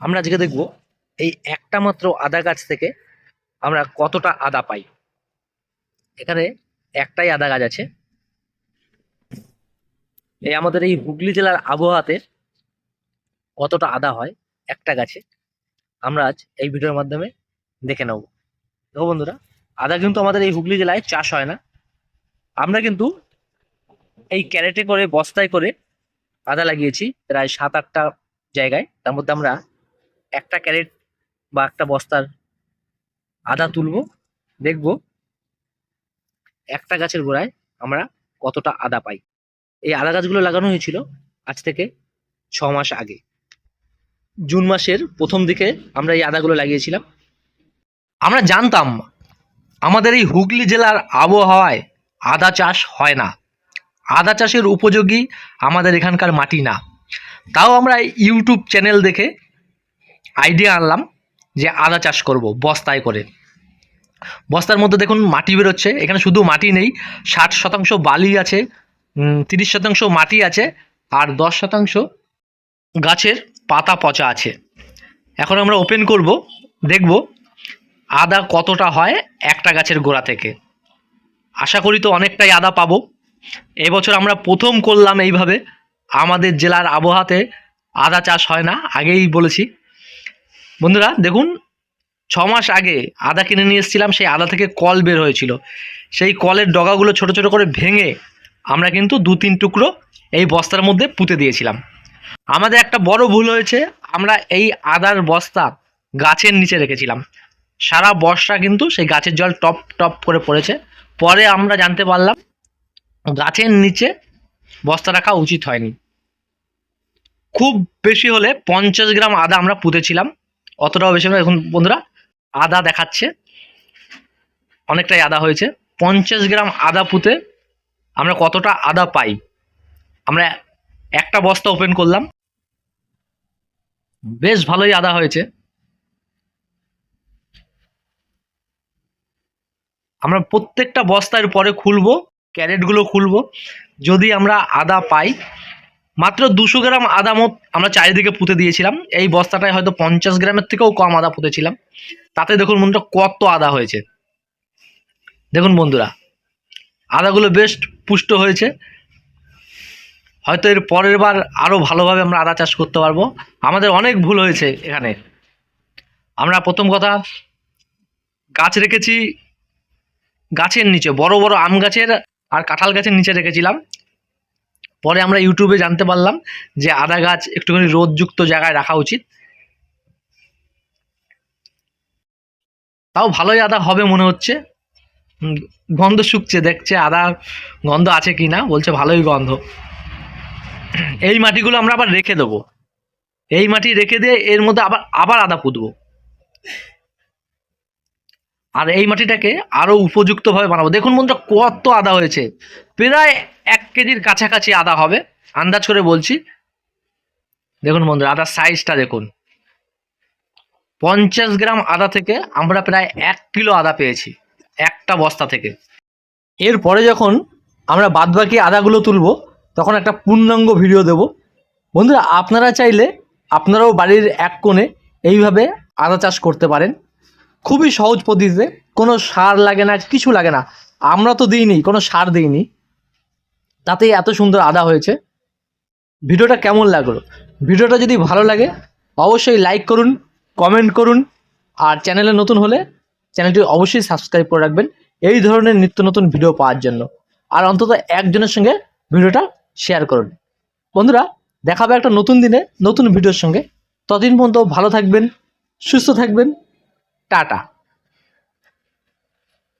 আমরা আজকে দেখব এই একটা মাত্র আদা গাছ থেকে আমরা কতটা আদা পাই। এখানে একটাই আদা গাছ আছে। এই আমাদের এই হুগলি জেলার আবহাওয়াতে কতটা আদা হয় একটা গাছে, আমরা আজ এই ভিডিওর মাধ্যমে দেখে নেব। দেখো বন্ধুরা, আদা কিন্তু আমাদের এই হুগলি জেলায় চাষ হয় না। আমরা কিন্তু এই ক্যারেটে করে, বস্তায় করে আদা লাগিয়েছি প্রায় সাত আটটা জায়গায়। তার মধ্যে আমরা একটা ক্যারেট বা একটা বস্তার আদা তুলবো, দেখব একটা গাছের গোড়ায় আমরা কতটা আদা পাই। এই আদা গাছগুলো লাগানো হয়েছিল আজ থেকে ছ মাস আগে। জুন মাসের প্রথম দিকে আমরা এই আদাগুলো লাগিয়েছিলাম। আমরা জানতাম আমাদের এই হুগলি জেলার আবহাওয়ায় আদা চাষ হয় না। আদা চাষের উপযোগী আমাদের এখানকার মাটি না। তাও আমরা ইউটিউব চ্যানেল দেখে আইডিয়া আনলাম যে আদা চাষ করব বস্তায় করে। বস্তার মধ্যে দেখুন মাটি বেরোচ্ছে, এখানে শুধু মাটি নেই, ষাট শতাংশ বালি আছে তিরিশ শতাংশ মাটি আছে, আর দশ শতাংশ গাছের পাতা পচা আছে। এখন আমরা ওপেন করব, দেখব আদা কতটা হয় একটা গাছের গোড়া থেকে। আশা করি তো অনেকটাই আদা পাবো। এবছর আমরা প্রথম করলাম এইভাবে। আমাদের জেলার আবহাওয়াতে আদা চাষ হয় না, আগেই বলেছি। বন্ধুরা, দেখুন ছ মাস আগে আদা কিনে নিয়ে এসেছিলাম, সেই আদা থেকে কল বের হয়েছিল। সেই কলের ডগাগুলো ছোট ছোট করে ভেঙে আমরা কিন্তু দু তিন টুকরো এই বস্তার মধ্যে পুঁতে দিয়েছিলাম। আমাদের একটা বড় ভুল হয়েছে, আমরা এই আদার বস্তা গাছের নিচে রেখেছিলাম। সারা বর্ষা কিন্তু সেই গাছের জল টপ টপ করে পড়েছে। পরে আমরা জানতে পারলাম, গাছের নিচে বস্তা রাখা উচিত হয়নি। খুব বেশি হলে পঞ্চাশ গ্রাম আদা আমরা পুঁতেছিলাম। অতটাও বেশি এখন বন্ধুরা, আদা দেখাচ্ছে। অনেকটাই আদা হয়েছে। পঞ্চাশ গ্রাম আদা পুঁতে আমরা কতটা আদা পাই? আমরা একটা বস্তা ওপেন করলাম। বেশ ভালোই আদা হয়েছে। আমরা প্রত্যেকটা বস্তার পরে খুলবো, ক্যারেটগুলো খুলবো। যদি আমরা আদা পাই মাত্র দুশো গ্রাম আদা মত আমরা চারিদিকে পুঁতে দিয়েছিলাম। এই বস্তাটায় হয়তো পঞ্চাশ গ্রামের থেকেও কম আদা পুঁতেছিলাম। তাতে দেখুন বন্ধুরা কত আদা হয়েছে। দেখুন বন্ধুরা, আদাগুলো বেশ পুষ্ট হয়েছে। হয়তো এর পরের বার আরও ভালোভাবে আমরা আদা চাষ করতে পারব। আমাদের অনেক ভুল হয়েছে এখানে। আমরা প্রথম কথা, গাছ রেখেছি গাছের নিচে, বড় বড় আম গাছের আর কাঁঠাল গাছের নিচে রেখেছিলাম। পরে আমরা ইউটিউবে জানতে পারলাম যে আদা গাছ একটুখানি রোদযুক্ত জায়গায় রাখা উচিত। তাও ভালোই আদা হবে মনে হচ্ছে। গন্ধ শুকছে, দেখছে আদা গন্ধ আছে কি না, বলছে ভালোই গন্ধ। এই মাটিগুলো আমরা আবার রেখে দেবো। এই মাটি রেখে দিয়ে এর মধ্যে আবার আবার আদা পুঁতবো। আর এই মাটিটাকে আরও উপযুক্তভাবে বানাবো। দেখুন বন্ধুরা, কত আদা হয়েছে। প্রায় এক কেজির কাছাকাছি আদা হবে। আন্দাজ করে বলছি। দেখুন বন্ধুরা, আদার সাইজটা দেখুন। পঞ্চাশ গ্রাম আদা থেকে আমরা প্রায় এক কিলো আদা পেয়েছি, একটা বস্তা থেকে। এরপরে যখন আমরা বাদবাকি আদাগুলো তুলব, তখন একটা পূর্ণাঙ্গ ভিডিও দেব। বন্ধুরা, আপনারা চাইলে আপনারাও বাড়ির এক কোণে এইভাবে আদা চাষ করতে পারেন। খুবই সহজ পদ্ধতিতে কোনো সার লাগে না, কিছু লাগে না। আমরা তো দিইনি, কোনো সার দিইনি। তাতেই এত সুন্দর আদা হয়েছে। ভিডিওটা কেমন লাগল? ভিডিওটা যদি ভালো লাগে, অবশ্যই লাইক করুন কমেন্ট করুন। আর চ্যানেলে নতুন হলে চ্যানেলটি অবশ্যই সাবস্ক্রাইব করে রাখবেন। এই ধরনের নিত্য নতুন ভিডিও পাওয়ার জন্য। আর অন্তত একজনের সঙ্গে ভিডিওটা শেয়ার করুন। বন্ধুরা, দেখাবে একটা নতুন দিনে নতুন ভিডিওর সঙ্গে। ততদিন পর্যন্ত ভালো থাকবেন, সুস্থ থাকবেন। টাটা